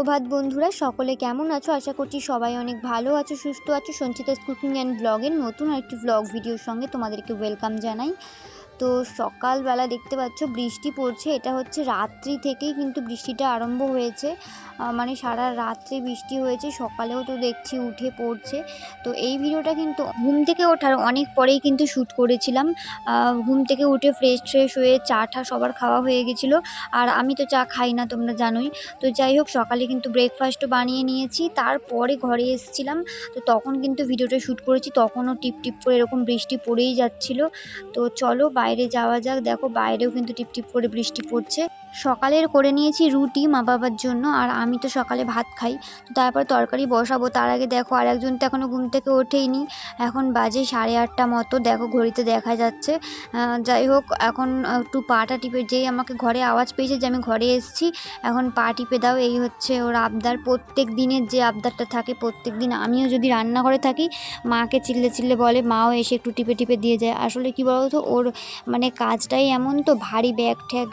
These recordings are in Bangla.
সুপ্রভাত বন্ধুরা, সকলে কেমন আছো? আশা করছি সবাই অনেক ভালো আছো, সুস্থ আছো। সঞ্চিতা কুকিং অ্যান্ড ব্লগের নতুন আরেকটি ব্লগ ভিডিওর সঙ্গে তোমাদেরকে ওয়েলকাম জানাই। তো সকালবেলা দেখতে পাচ্ছ বৃষ্টি পড়ছে, এটা হচ্ছে রাত্রি থেকেই কিন্তু বৃষ্টিটা আরম্ভ হয়েছে। মানে সারা রাত্রে বৃষ্টি হয়েছে, সকালেও তো দেখছি উঠে পড়ছে। তো এই ভিডিওটা কিন্তু ঘুম থেকে ওঠার অনেক পরেই কিন্তু শ্যুট করেছিলাম। ঘুম থেকে উঠে ফ্রেশ ফ্রেশ হয়ে চা টা সবার খাওয়া হয়ে গেছিল। আর আমি তো চা খাই না, তোমরা জানোই। তো যাই হোক, সকালে কিন্তু ব্রেকফাস্টও বানিয়ে নিয়েছি, তারপরে ঘরে এসেছিলাম। তো তখন কিন্তু ভিডিওটা শ্যুট করেছি, তখনও টিপ টিপ করে এরকম বৃষ্টি পড়েই যাচ্ছিল। তো চলো বাইরে যাওয়া যাক। দেখো, বাইরেও কিন্তু টিপ টিপ করে বৃষ্টি পড়ছে। সকালের করে নিয়েছি রুটি মা বাবার জন্য, আর আমি তো সকালে ভাত খাই। তো তারপর তরকারি বসাবো। তার আগে দেখো, আর একজন তো এখনও ঘুম থেকে ওঠেইনি। এখন বাজে সাড়ে আটটা মতো। দেখো, ঘড়িতে দেখা যাচ্ছে। যাই হোক, এখন একটু পাটা টিপে, যেই আমাকে ঘরে আওয়াজ পেয়েছে যে আমি ঘরে এসেছি, এখন পা টিপে দাও। এই হচ্ছে ওর আবদার। প্রত্যেক দিনের যে আবদারটা থাকে, প্রত্যেক দিন আমিও যদি রান্নাঘরে থাকি, মাকে চিল্লে চিল্লে বলে, মাও এসে একটু টিপে টিপে দিয়ে যায়। আসলে কি বলতো, ওর মানে কাজটাই এমন তো ভারী ব্যাগ ট্যাগ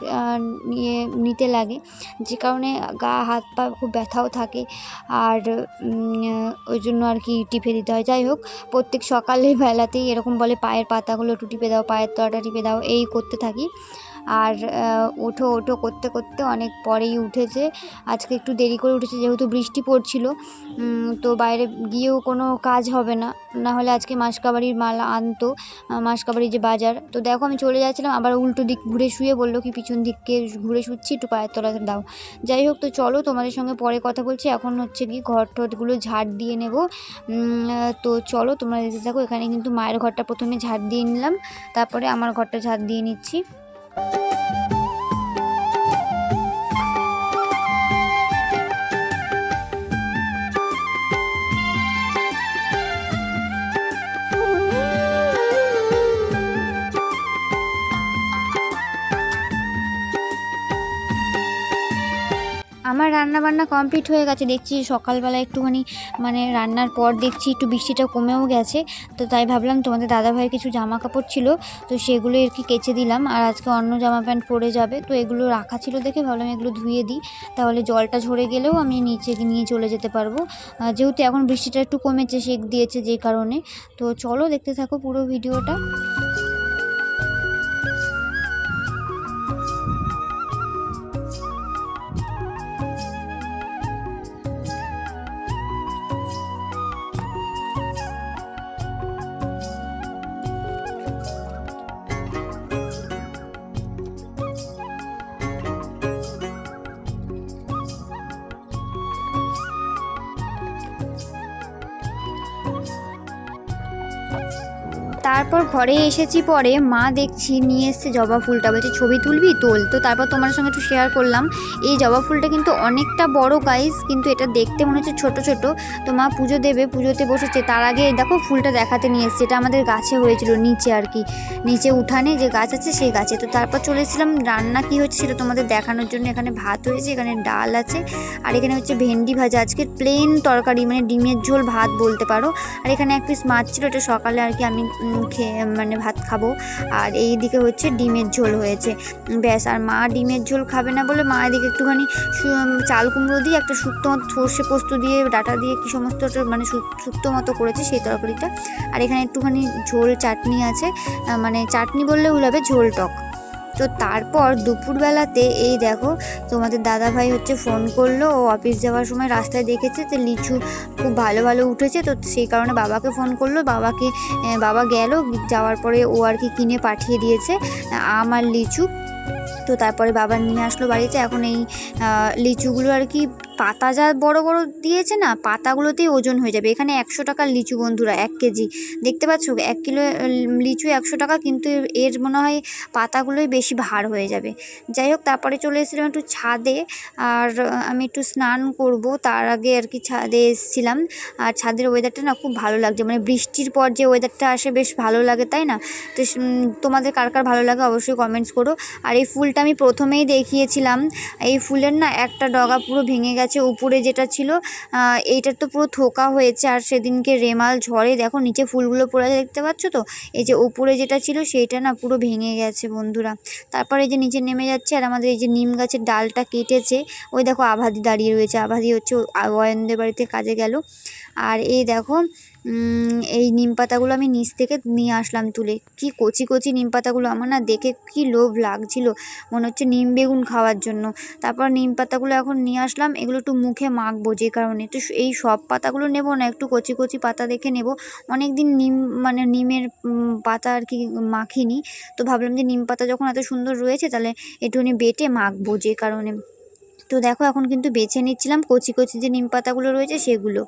নিয়ে নিতে লাগে, যে কারণে গা, হাত, পা খুব ব্যথাও থাকে। আর ওই জন্য আর কি টিপে দিতে হয়। যাই হোক, প্রত্যেক সকালে বেলাতেই এরকম বলে পায়ের পাতাগুলো একটু টিপে দাও, পায়ের তলাটা টিপে দাও, এই করতে থাকি। আর ওঠো ওঠো করতে করতে অনেক পরেই উঠেছে। আজকে একটু দেরি করে উঠেছে, যেহেতু বৃষ্টি পড়ছিল। তো বাইরে গিয়েও কোনো কাজ হবে না। না হলে আজকে মাসকাবাড়ির মাল আনতো মাসকাবাড়ির যে বাজার। তো দেখো আমি চলে যাচ্ছিলাম, আবার উল্টো দিক ঘুরে শুয়ে বলল কি, পিছন দিককে ঘুরে শুচ্ছি, একটু পায়ের তলাতে দাও। যাই হোক, তো চলো তোমাদের সঙ্গে পরে কথা বলছি। এখন হচ্ছে কি ঘর টরগুলো ঝাড় দিয়ে নেব। তো চলো তোমরা দেখতে থাকো, এখানে কিন্তু মায়ের ঘরটা প্রথমে ঝাড় দিয়ে নিলাম। তারপরে আমার ঘরটা ঝাড় দিয়ে নিচ্ছি। আমার রান্না বান্না কমপ্লিট হয়ে গেছে। দেখছি সকালবেলা একটুখানি মানে রান্নার পর দেখছি একটু বৃষ্টিটা কমেও গেছে। তো তাই ভাবলাম তোমাদের দাদাভাইয়ের কিছু জামা কাপড় ছিল, তো সেগুলো আর কি কেচে দিলাম। আর আজকে অন্য জামা প্যান্ট পরে যাবে, তো এগুলো রাখা ছিল দেখে ভাবলাম এগুলো ধুয়ে দিই। তাহলে জলটা ঝরে গেলেও আমি নিচে নিয়ে চলে যেতে পারব। যেহেতু এখন বৃষ্টিটা একটু কমেছে সেক দিয়েছে যে কারণে। তো চলো দেখতে থাকো পুরো ভিডিওটা। তারপর ঘরে এসেছি পরে মা দেখছি নিয়ে এসছে জবা ফুলটা। বলছে, ছবি তুলবি? তোল। তো তারপর তোমার সঙ্গে একটু শেয়ার করলাম। এই জবা ফুলটা কিন্তু অনেকটা বড় গাইস কিন্তু এটা দেখতে মনে হচ্ছে ছোট ছোট। তো মা পুজো দেবে, পুজোতে বসেছে। তার আগে দেখো ফুলটা দেখাতে নিয়ে এসছে। এটা আমাদের গাছে হয়েছিল নিচে আর কি। নিচে উঠানে যে গাছ আছে সেই গাছে। তো তারপর চলে এসেছিলাম। রান্না কী হচ্ছে সেটা তোমাদের দেখানোর জন্য। এখানে ভাত হয়েছে, এখানে ডাল আছে। আর এখানে হচ্ছে ভেন্ডি ভাজা। আজকে প্লেন তরকারি মানে ডিমের ঝোল ভাত বলতে পারো। আর এখানে এক পিস মাছ ছিল, এটা সকালে আর কি আমি খেয়ে মানে ভাত খাব। আর এই দিকে হচ্ছে ডিমের ঝোল হয়েছে। ব্যাস, আর মা ডিমের ঝোল খাবে না বলে মা এদিকে একটুখানি চাল কুমড়ো দিয়ে একটা শুক্তো মতো, সর্ষে পোস্ত দিয়ে, ডাটা দিয়ে কি সমস্ত মানে শুক্তো মতো করেছে সেই তরকারিটা। আর এখানে একটুখানি ঝোল চাটনি আছে। মানে চাটনি বললে উলাবে ঝোল টক। তো তারপর দুপুরবেলাতে এই দেখো তোমাদের দাদা ভাই হচ্ছে ফোন করল, ও অফিস যাওয়ার সময় রাস্তায় দেখেছে তো লিচু খুব ভালো ভালো উঠেছে, তো সেই কারণে বাবাকে ফোন করল, বাবাকে বাবা গেল, যাওয়ার পরে ও আর কি কিনে পাঠিয়ে দিয়েছে, আম আর লিচু। তো তারপরে বাবা নিয়ে আসলো বাড়িতে, এখন এই লিচুগুলো আর কি পাতা যা বড় বড় দিয়েছে না, পাতাগুলোতেই ওজন হয়ে যাবে। এখানে একশো টাকার লিচু বন্ধুরা, এক কেজি। দেখতে পাচ্ছ? এক কিলো লিচু একশো টাকা, কিন্তু এর মনে হয় পাতাগুলোই বেশি ভার হয়ে যাবে। যাই হোক, তারপরে চলে এসেছিলাম একটু ছাদে, আর আমি একটু স্নান করব। তার আগে আর কি ছাদে এসেছিলাম। আর ছাদের ওয়েদারটা না খুব ভালো লাগছে। মানে বৃষ্টির পর যে ওয়েদারটা আসে, বেশ ভালো লাগে, তাই না? তো তোমাদের কার কার ভালো লাগে অবশ্যই কমেন্টস করো। আর এই ফুলটা আমি প্রথমেই দেখিয়েছিলাম। এই ফুলের না একটা ডগা পুরো ভেঙে গেছে। গেছে উপরে যেটা ছিল এইটার তো পুরো থোকা হয়েছে আর সেদিনকে রেমাল ঝড়ে, দেখো নিচে ফুলগুলো পড়ে দেখতে পাচ্ছ তো? এই যে উপরে যেটা ছিল সেইটা না পুরো ভেঙে গেছে বন্ধুরা। তারপরে এই যে নিচে নেমে যাচ্ছে আর আমাদের এই যে নিম গাছের ডালটা কেটেছে, ওই দেখো আভাদি দাঁড়িয়ে রয়েছে, আভাদি হচ্ছে অয়নদের বাড়িতে কাজে গেল। আর এই দেখো এই নিম পাতাগুলো আমি নিচ থেকে নিয়ে আসলাম তুলে। কি কচি কচি নিম পাতাগুলো, আমার না দেখে কি লোভ লাগছিল। মনে হচ্ছে নিম বেগুন খাওয়ার জন্য। তারপর নিম পাতাগুলো এখন নিয়ে আসলাম, এগুলো একটু মুখে মাখবো যে কারণে। তো এই সব পাতাগুলো নেব না, একটু কচি কচি পাতা দেখে নেব। অনেক দিন নিম মানে নিমের পাতা আর কি মাখিনি। তো ভাবলাম যে নিম পাতা যখন এত সুন্দর রয়েছে, তাহলে একটুখানি বেটে মাখবো যে কারণে। তো দেখো, এখন কিন্তু বেছে নিচ্ছিলাম কচি কচি যে নিম পাতাগুলো রয়েছে সেগুলো।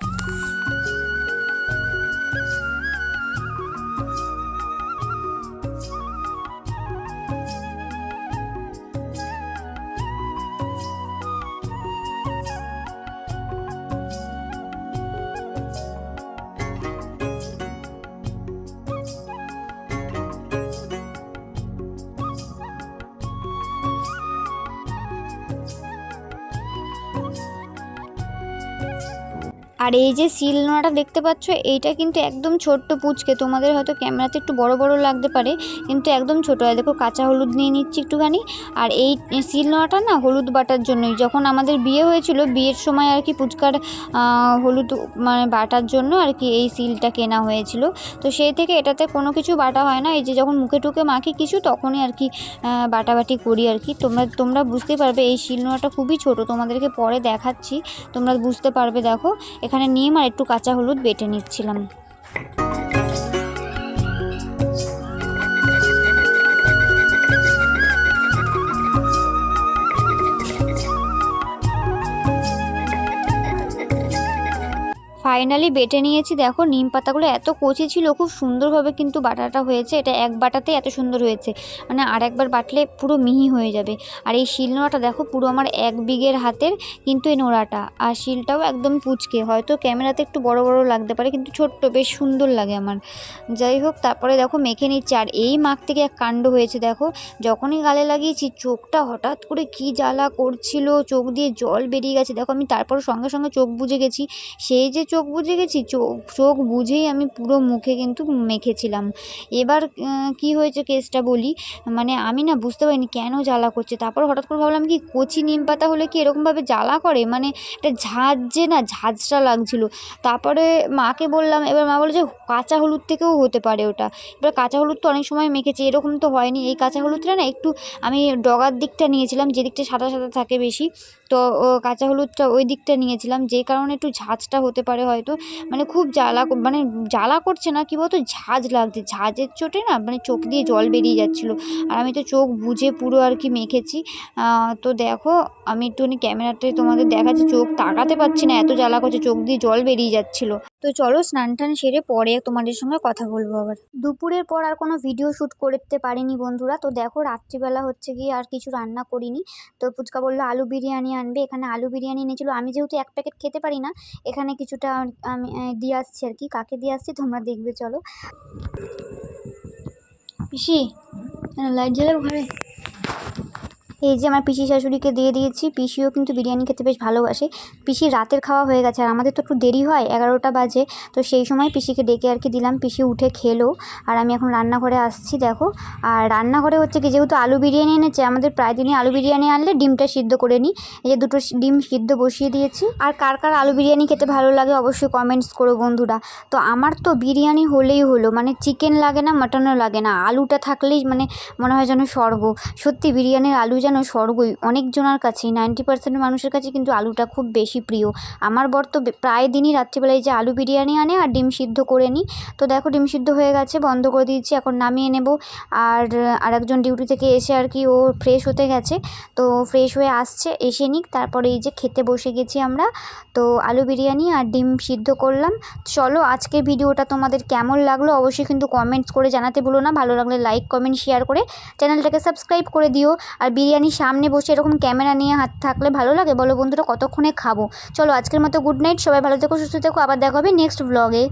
আর এই যে শিল নোড়াটা দেখতে পাচ্ছ, এইটা কিন্তু একদম ছোট্ট পুচকে। তোমাদের হয়তো ক্যামেরাতে একটু বড় বড় লাগতে পারে, কিন্তু একদম ছোটো। হয় দেখো, কাঁচা হলুদ নিয়ে নিচ্ছি একটুখানি। আর এই শিল নোড়াটা না হলুদ বাটার জন্যই। যখন আমাদের বিয়ে হয়েছিল, বিয়ের সময় আর কি পুচকার হলুদ মানে বাটার জন্য আর কি এই শিলটা কেনা হয়েছিল। তো সেই থেকে এটাতে কোনো কিছু বাটা হয় না। এই যে যখন মুখে টুকে মাখি কিছু, তখনই আর কি বাটাবাটি করি আর কি। তোমরা তোমরা বুঝতে পারবে, এই শিল নোড়াটা খুবই ছোট। তোমাদেরকে পরে দেখাচ্ছি। তোমরা বুঝতে পারবে, দেখো। এখানে নিম আর একটু কাঁচা হলুদ বেটে নিচ্ছিলাম। ফাইনালি বেটে নিয়েছি। দেখো, নিম পাতাগুলো এত কচি ছিল, খুব সুন্দরভাবে কিন্তু বাটাটা হয়েছে। এটা এক বাটাতেই এত সুন্দর হয়েছে। মানে আর একবার বাটলে পুরো মিহি হয়ে যাবে। আর এই শিল নোড়াটা দেখো, পুরো আমার এক বিঘের হাতের কিন্তু এই নোড়াটা। আর শিলটাও একদম পুচকে। হয়তো ক্যামেরাতে একটু বড় বড় লাগতে পারে, কিন্তু ছোট্ট, বেশ সুন্দর লাগে আমার। যাই হোক, তারপরে দেখো, মেখে নিচ্ছি। আর এই মাখ থেকে এক কাণ্ড হয়েছে, দেখো। যখনই গালে লাগিয়েছি, চোখটা হঠাৎ করে কি জ্বালা করছিল, চোখ দিয়ে জল বেরিয়ে গেছে। দেখো, আমি তারপর সঙ্গে সঙ্গে চোখ বুঝে গেছি। সেই যে চোখ বুজে গেছি চোখ চোখ বুঝেই আমি পুরো মুখে কিন্তু মেখেছিলাম। এবার কি হয়েছে কেসটা বলি? মানে আমি না বুঝতে পারিনি কেন জ্বালা করছে। তারপর হঠাৎ করে ভাবলাম কি, কচি নিম পাতা হলে কি এরকমভাবে জ্বালা করে? মানে একটা ঝাঁঝ যে না ঝাঁঝটা লাগছিল। তারপরে মাকে বললাম, এবার মা বলে যে কাঁচা হলুদ থেকেও হতে পারে ওটা। এবার কাঁচা হলুদ তো অনেক সময় মেখেছি, এরকম তো হয়নি। এই কাঁচা হলুদটা না একটু আমি ডগার দিকটা নিয়েছিলাম, যে দিকটা সাদা সাদা থাকে বেশি, তো কাঁচা হলুদটা ওই দিকটা নিয়েছিলাম, যে কারণে একটু ঝাঁঝটা হতে পারে হয়তো মানে খুব জ্বালা মানে জ্বালা করছে না, কী বলতো, ঝাঁজ লাগছে। ঝাঁজের চোটে না মানে চোখ দিয়ে জল বেরিয়ে যাচ্ছিল। আর আমি তো চোখ বুঝে পুরো আর কি মেখেছি। তো দেখো, আমি একটুখানি ক্যামেরাটায় তোমাদের দেখাচ্ছি, চোখ তাকাতে পারছি না, এত জ্বালা করছে, চোখ দিয়ে জল বেরিয়ে যাচ্ছিল। তো চলো স্নান টান সেরে পরে তোমাদের সঙ্গে কথা বলব আবার। দুপুরের পর আর কোনো ভিডিও শ্যুট করতে পারিনি বন্ধুরা। তো দেখো রাত্রিবেলা হচ্ছে গিয়ে আর কিছু রান্না করিনি। তো ফুচকা বলল আলু বিরিয়ানি আনবে, এখানে আলু বিরিয়ানি এনেছিলো। আমি যেহেতু এক প্যাকেট খেতে পারি না, এখানে কিছুটা আমি দিয়ে আসছি আর কি। কাকে দিয়ে আসছি তোমরা দেখবে, চলো। পিসি লাইট জ্বালাবো ঘরে। এই যে আমার পিসি শাশুড়িকে দিয়ে দিয়েছি, পিসিও কিন্তু বিরিয়ানি খেতে বেশ ভালোবাসে। পিসির রাতের খাওয়া হয়ে গেছে আর আমাদের তো একটু দেরি হয়, এগারোটা বাজে। তো সেই সময় পিসিকে ডেকে আর কি দিলাম, পিসি উঠে খেলো। আর আমি এখন রান্নাঘরে আসছি, দেখো। আর রান্নাঘরে হচ্ছে কি, যেহেতু আলু বিরিয়ানি এনেছে, আমাদের প্রায় দিনই আলু বিরিয়ানি আনলে ডিমটা সিদ্ধ করে নিই। এই যে দুটো ডিম সিদ্ধ বসিয়ে দিয়েছি। আর কার কার আলু বিরিয়ানি খেতে ভালো লাগে অবশ্যই কমেন্টস করো বন্ধুরা। তো আমার তো বিরিয়ানি হলেই হলো মানে চিকেন লাগে না মাটনও লাগে না। আলুটা থাকলেই মানে মনে হয় যেন স্বর্গ। সত্যি বিরিয়ানির আলু যেন স্বর্গই অনেকজনের কাছেই নাইনটি পার্সেন্ট মানুষের কাছে কিন্তু আলুটা খুব বেশি প্রিয়। আমার বর তো প্রায় দিনই রাত্রিবেলায় যে আলু বিরিয়ানি আনে আর ডিম সিদ্ধ করে নিই। তো দেখো ডিম সিদ্ধ হয়ে গেছে, বন্ধ করে দিয়েছি, এখন নামিয়ে নেব। আর, আরেকজন ডিউটি থেকে এসে আর কি ও ফ্রেশ হতে গেছে। তো ফ্রেশ হয়ে আসছে, এসে নিক। তারপরে এই যে খেতে বসে গেছি আমরা। তো আলু বিরিয়ানি আর ডিম সিদ্ধ করলাম। চলো আজকের ভিডিওটা তোমাদের কেমন লাগল অবশ্যই কিন্তু কমেন্টস করে জানাতে ভুলো না। ভালো লাগলে লাইক কমেন্ট শেয়ার করে চ্যানেলটাকে সাবস্ক্রাইব করে দিও। আর বিরিয়ানি সামনে বসে এরকম ক্যামেরা নিয়ে হাত থাকলে ভালো লাগে? বলো বন্ধুরা, কতক্ষণে খাব? চলো আজকের মতো গুড নাইট সবাই ভালো থেকো, সুস্থ থেকো, আবার দেখা হবে নেক্সট ব্লগে